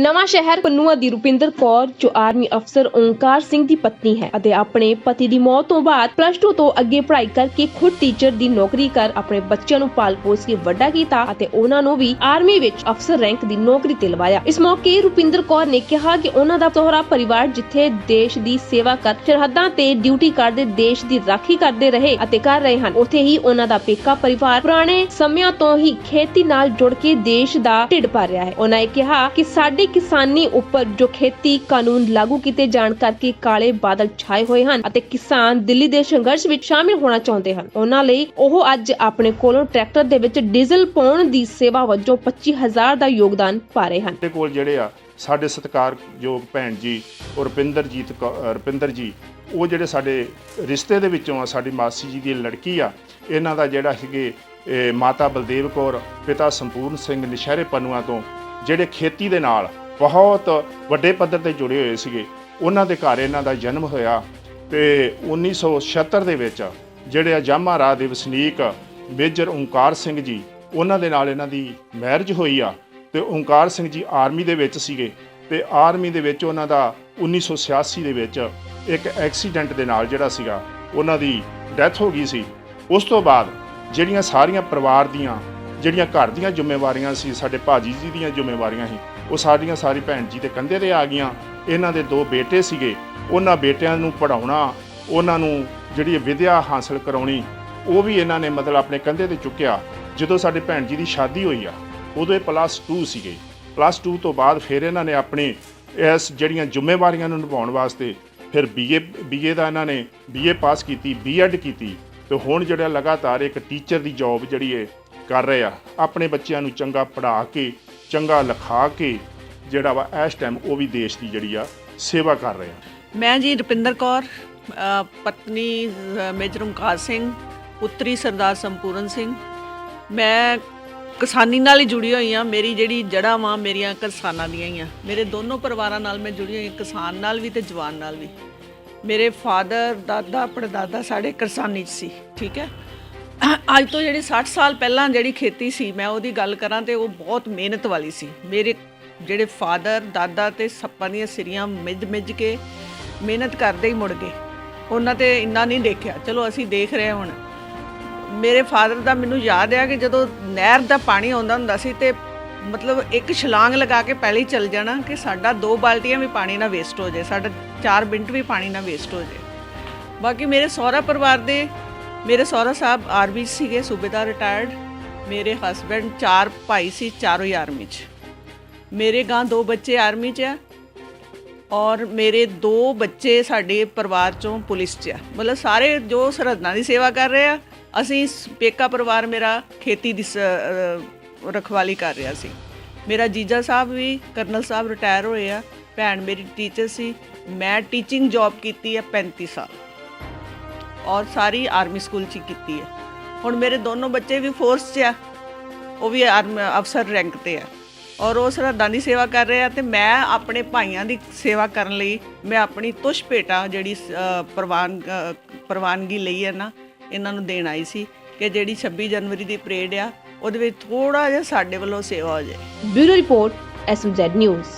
ਨਵਾਂ ਸ਼ਹਿਰ ਪੰਨੂਆ ਦੀ ਰੁਪਿੰਦਰ ਕੌਰ, ਜੋ ਆਰਮੀ ਅਫਸਰ ਓਂਕਾਰ ਸਿੰਘ ਦੀ ਪਤਨੀ ਹੈ ਅਤੇ ਆਪਣੇ ਪਤੀ ਦੀ ਮੌਤ ਤੋਂ ਬਾਅਦ ਪਲੱਸ 2 ਤੋਂ ਅੱਗੇ ਪੜ੍ਹਾਈ ਕਰਕੇ ਖੁਦ ਟੀਚਰ ਦੀ ਨੌਕਰੀ ਕਰ ਆਪਣੇ ਬੱਚਿਆਂ ਨੂੰ ਪਾਲ ਪੋਸ ਕੇ ਵੱਡਾ ਕੀਤਾ ਅਤੇ ਉਹਨਾਂ ਨੂੰ ਵੀ ਆਰਮੀ ਵਿੱਚ ਅਫਸਰ ਰੈਂਕ ਦੀ ਨੌਕਰੀ ਤੇ ਲਵਾਇਆ। ਇਸ ਮੌਕੇ ਰੁਪਿੰਦਰ ਕੌਰ ਨੇ ਕਿਹਾ ਕਿ ਉਹਨਾਂ ਦਾ ਸਹੁਰਾ ਪਰਿਵਾਰ ਜਿੱਥੇ ਦੇਸ਼ ਦੀ ਸੇਵਾ ਕਰ ਸਰਹੱਦਾਂ ਤੇ ਡਿਊਟੀ ਕਰਦੇ ਦੇਸ਼ ਦੀ ਰਾਖੀ ਕਰਦੇ ਰਹੇ ਅਤੇ ਕਰ ਰਹੇ ਹਨ, ਉੱਥੇ ਹੀ ਉਹਨਾਂ ਦਾ ਪੇਕਾ ਪਰਿਵਾਰ ਪੁਰਾਣੇ ਸਮਿਆਂ ਤੋਂ ਹੀ ਖੇਤੀ ਨਾਲ ਜੁੜ ਕੇ ਦੇਸ਼ ਦਾ ਢਿੱਡ ਭਰ ਰਿਹਾ ਹੈ। ਉਹਨਾਂ ਨੇ ਕਿਹਾ ਕਿ ਸਾਡੇ ਕਿਸਾਨੀ ਉੱਪਰ ਜੋ ਖੇਤੀ ਕਾਨੂੰਨ ਲਾਗੂ ਕੀਤੇ ਜਾਣ ਕਰਕੇ ਕਾਲੇ ਬਾਦਲ ਛਾਏ ਹੋਏ ਹਨ ਅਤੇ ਕਿਸਾਨ ਦਿੱਲੀ ਦੇ ਸੰਘਰਸ਼ ਵਿੱਚ ਸ਼ਾਮਿਲ ਹੋਣਾ ਚਾਹੁੰਦੇ ਹਨ। ਉਹਨਾਂ ਲਈ ਉਹ ਅੱਜ ਆਪਣੇ ਕੋਲੋਂ ਟਰੈਕਟਰ ਦੇ ਵਿੱਚ ਡੀਜ਼ਲ ਪਾਉਣ ਦੀ ਸੇਵਾ ਵਜੋਂ 25000 ਦਾ ਯੋਗਦਾਨ ਪਾ ਰਹੇ ਹਨ। ਸਾਡੇ ਕੋਲ ਜਿਹੜੇ ਆ, ਸਾਡੇ ਸਤਿਕਾਰਯੋਗ ਭੈਣ ਜੀ ਔਰ ਰੁਪਿੰਦਰਜੀਤ ਰੁਪਿੰਦਰ ਜੀ, ਉਹ ਜਿਹੜੇ ਸਾਡੇ ਰਿਸ਼ਤੇ ਦੇ ਵਿੱਚੋਂ ਆ, ਸਾਡੀ ਮਾਸੀ ਜੀ ਦੀ ਲੜਕੀ ਆ, ਇਹਨਾਂ ਦਾ ਜਿਹੜਾ ਸੀਗੇ ਇਹ ਮਾਤਾ ਬਲਦੇਵ ਕੌਰ, ਪਿਤਾ ਸੰਪੂਰਨ ਸਿੰਘ ਨਸ਼ਹਿਰੇ ਪਨੂਆ ਤੋਂ, ਜਿਹੜੇ ਖੇਤੀ ਦੇ ਨਾਲ ਬਹੁਤ ਵੱਡੇ ਪੱਧਰ ਤੇ ਜੁੜੇ ਹੋਏ ਸੀਗੇ। ਉਹਨਾਂ ਦੇ ਘਰ ਇਹਨਾਂ ਦਾ ਜਨਮ ਹੋਇਆ ਤੇ 1976 ਦੇ ਵਿੱਚ ਜਿਹੜੇ ਆ ਰਾਜ ਦੇ ਵਸਨੀਕ ਮੇਜਰ ਓਂਕਾਰ ਸਿੰਘ ਜੀ, ਉਹਨਾਂ ਦੇ ਨਾਲ ਇਹਨਾਂ ਦੀ ਮੈਰਿਜ ਹੋਈ ਆ ਤੇ ਓਂਕਾਰ ਸਿੰਘ ਜੀ ਆਰਮੀ ਦੇ ਵਿੱਚ ਸੀਗੇ ਤੇ ਆਰਮੀ ਦੇ ਵਿੱਚ ਉਹਨਾਂ ਦਾ 1986 ਦੇ ਵਿੱਚ ਇੱਕ ਐਕਸੀਡੈਂਟ ਦੇ ਨਾਲ ਜਿਹੜਾ ਸੀਗਾ, ਉਹਨਾਂ ਦੀ ਡੈਥ ਹੋ ਗਈ ਸੀ। ਉਸ ਤੋਂ ਬਾਅਦ ਜਿਹੜੀਆਂ ਸਾਰੀਆਂ ਪਰਿਵਾਰ ਦੀਆਂ, ਜਿਹੜੀਆਂ ਘਰ ਦੀਆਂ ਜ਼ਿੰਮੇਵਾਰੀਆਂ ਸੀ, ਸਾਡੇ ਭਾਜੀ ਜੀ ਦੀਆਂ ਜ਼ਿੰਮੇਵਾਰੀਆਂ ਸੀ ਉਹ ਸਾਡੀਆਂ ਸਾਰੀ ਭੈਣ ਜੀ ਦੇ ਕੰਧੇ ਤੇ ਆ ਗਈਆਂ। ਇਹਨਾਂ ਦੇ ਦੋ ਬੇਟੇ ਸੀਗੇ। ਉਹਨਾਂ ਬੇਟਿਆਂ ਨੂੰ ਪੜਾਉਣਾ ਉਹਨਾਂ ਨੂੰ ਜਿਹੜੀ ਵਿਦਿਆ ਹਾਸਲ ਕਰਾਉਣੀ, ਉਹ ਵੀ ਇਹਨਾਂ ਨੇ ਮਤਲਬ ਆਪਣੇ ਕੰਧੇ ਤੇ ਚੁੱਕਿਆ। ਜਦੋਂ ਸਾਡੇ ਭੈਣ ਜੀ ਦੀ ਸ਼ਾਦੀ ਹੋਈ ਆ, ਉਦੋਂ ਇਹ ਪਲੱਸ 2 ਸੀਗੇ। ਪਲੱਸ 2 ਤੋਂ ਬਾਅਦ ਫਿਰ ਇਹਨਾਂ ਨੇ ਆਪਣੇ ਇਸ ਜਿਹੜੀਆਂ ਜ਼ਿੰਮੇਵਾਰੀਆਂ ਨੂੰ ਨਿਭਾਉਣ ਵਾਸਤੇ ਫਿਰ ਬੀਏ ਬੀਏ ਦਾ ਇਹਨਾਂ ਨੇ ਬੀਏ ਪਾਸ ਕੀਤੀ ਬੀਐਡ ਕੀਤੀ। ਤੇ ਹੁਣ ਜਿਹੜਾ ਲਗਾਤਾਰ ਇੱਕ ਟੀਚਰ ਦੀ ਜੌਬ ਜਿਹੜੀ ਹੈ ਕਰ ਰਹੇ ਆ, ਆਪਣੇ ਬੱਚਿਆਂ ਨੂੰ ਚੰਗਾ ਪੜ੍ਹਾ ਕੇ ਚੰਗਾ ਲਿਖਾ ਕੇ ਜਿਹੜਾ ਵਾ ਇਸ ਟਾਈਮ ਉਹ ਵੀ ਦੇਸ਼ ਦੀ ਜਿਹੜੀ ਆ ਸੇਵਾ ਕਰ ਰਹੇ ਆ। ਮੈਂ ਜੀ ਰੁਪਿੰਦਰ ਕੌਰ ਪਤਨੀ ਮੇਜਰ ਓਮਕਾਰ ਸਿੰਘ, ਪੁੱਤਰੀ ਸਰਦਾਰ ਸੰਪੂਰਨ ਸਿੰਘ। ਮੈਂ ਕਿਸਾਨੀ ਨਾਲ ਹੀ ਜੁੜੀ ਹੋਈ ਹਾਂ। ਮੇਰੀ ਜਿਹੜੀ ਜੜ੍ਹਾਂ ਵਾਂ, ਮੇਰੀਆਂ ਕਿਸਾਨਾਂ ਦੀਆਂ ਹੀ ਆ। ਮੇਰੇ ਦੋਨੋਂ ਪਰਿਵਾਰਾਂ ਨਾਲ ਮੈਂ ਜੁੜੀ ਹੋਈ ਹਾਂ, ਕਿਸਾਨ ਨਾਲ ਵੀ ਤੇ ਜਵਾਨ ਨਾਲ ਵੀ। ਮੇਰੇ ਫਾਦਰ, ਦਾਦਾ, ਪੜਦਾਦਾ ਸਾਡੇ ਕਿਸਾਨੀ 'ਚ ਸੀ, ਠੀਕ ਹੈ? ਅੱਜ ਤੋਂ ਜਿਹੜੀ 60 ਸਾਲ ਪਹਿਲਾਂ ਜਿਹੜੀ ਖੇਤੀ ਸੀ, ਮੈਂ ਉਹਦੀ ਗੱਲ ਕਰਾਂ ਤੇ ਉਹ ਬਹੁਤ ਮਿਹਨਤ ਵਾਲੀ ਸੀ। ਮੇਰੇ ਜਿਹੜੇ ਫਾਦਰ, ਦਾਦਾ ਤੇ ਸੱਪਾਂ ਦੀਆਂ ਸਿਰੀਆਂ ਮਿੱਝ ਮਿੱਝ ਕੇ ਮਿਹਨਤ ਕਰਦੇ ਹੀ ਮੁੜ ਗਏ। ਉਹਨਾਂ ਤੇ ਇੰਨਾ ਨਹੀਂ ਦੇਖਿਆ। ਚਲੋ ਅਸੀਂ ਦੇਖ ਰਹੇ ਹੁਣ। ਮੇਰੇ ਫਾਦਰ ਦਾ ਮੈਨੂੰ ਯਾਦ ਆ ਕਿ ਜਦੋਂ ਨਹਿਰ ਦਾ ਪਾਣੀ ਆਉਂਦਾ ਹੁੰਦਾ ਸੀ ਤੇ ਮਤਲਬ ਇੱਕ ਛਲਾਂਗ ਲਗਾ ਕੇ ਪਹਿਲੇ ਹੀ ਚੱਲ ਜਾਣਾ ਕਿ ਸਾਡਾ ਦੋ ਬਾਲਟੀਆਂ ਵੀ ਪਾਣੀ ਨਾ ਵੇਸਟ ਹੋ ਜਾਏ, ਸਾਡਾ 4 ਮਿੰਟ ਵੀ ਪਾਣੀ ਨਾ ਵੇਸਟ ਹੋ ਜਾਏ। ਬਾਕੀ ਮੇਰੇ ਸਹੁਰਾ ਪਰਿਵਾਰ ਦੇ ਮੇਰੇ ਸਹੁਰਾ ਸਾਹਿਬ ਆਰਮੀ ਸੀਗੇ ਸੂਬੇਦਾਰ ਰਿਟਾਇਰਡ ਮੇਰੇ ਹਸਬੰਡ ਚਾਰ ਭਾਈ ਸੀ, ਚਾਰੋਂ ਹੀ ਆਰਮੀ 'ਚ। ਮੇਰੇ ਗਾਂ ਦੋ ਬੱਚੇ ਆਰਮੀ 'ਚ ਆ ਔਰ ਮੇਰੇ ਦੋ ਬੱਚੇ ਸਾਡੇ ਪਰਿਵਾਰ ਚੋਂ ਪੁਲਿਸ 'ਚ ਆ। ਮਤਲਬ ਸਾਰੇ ਜੋ ਸਰਹੱਦਾਂ ਦੀ ਸੇਵਾ ਕਰ ਰਹੇ ਆ, ਅਸੀਂ ਪੇਕਾ ਪਰਿਵਾਰ ਮੇਰਾ ਖੇਤੀ ਦੀ ਸ- ਰਖਵਾਲੀ ਕਰ ਰਿਹਾ ਸੀ। ਮੇਰਾ ਜੀਜਾ ਸਾਹਿਬ ਵੀ, ਕਰਨਲ ਸਾਹਿਬ ਰਿਟਾਇਰ ਹੋਏ ਆ। ਭੈਣ ਮੇਰੀ ਟੀਚਰ ਸੀ। ਮੈਂ ਟੀਚਿੰਗ ਜੌਬ ਕੀਤੀ ਆ 35 ਸਾਲ। ਔਰ ਸਾਰੀ ਆਰਮੀ ਸਕੂਲ 'ਚ ਹੀ ਕੀਤੀ ਹੈ। ਹੁਣ ਮੇਰੇ ਦੋਨੋਂ ਬੱਚੇ ਵੀ ਫੋਰਸ 'ਚ ਆ। ਉਹ ਵੀ ਆਰਮੀ ਅਫਸਰ ਰੈਂਕ ਤੇ ਆ। ਔਰ ਉਹ ਸਰਹੱਦਾਂ ਦੀ ਸੇਵਾ ਕਰ ਰਹੇ ਆ ਤੇ ਮੈਂ ਆਪਣੇ ਭਾਈਆਂ ਦੀ ਸੇਵਾ ਕਰਨ ਲਈ ਮੈਂ ਆਪਣੀ ਤੁਸ਼ ਭੇਟਾ ਜਿਹੜੀ ਪ੍ਰਵਾਨ ਪ੍ਰਵਾਨਗੀ ਲਈ ਹੈ ਨਾ, ਇਹਨਾਂ ਨੂੰ ਦੇਣ ਆਈ ਸੀ ਕਿ ਜਿਹੜੀ 26 ਜਨਵਰੀ ਦੀ ਪਰੇਡ ਆ, ਉਹਦੇ ਵਿੱਚ ਥੋੜਾ ਜਿਹਾ ਸਾਡੇ ਵੱਲੋਂ ਸੇਵਾ ਹੋ ਜਾਏ। Bureau report SMZ news.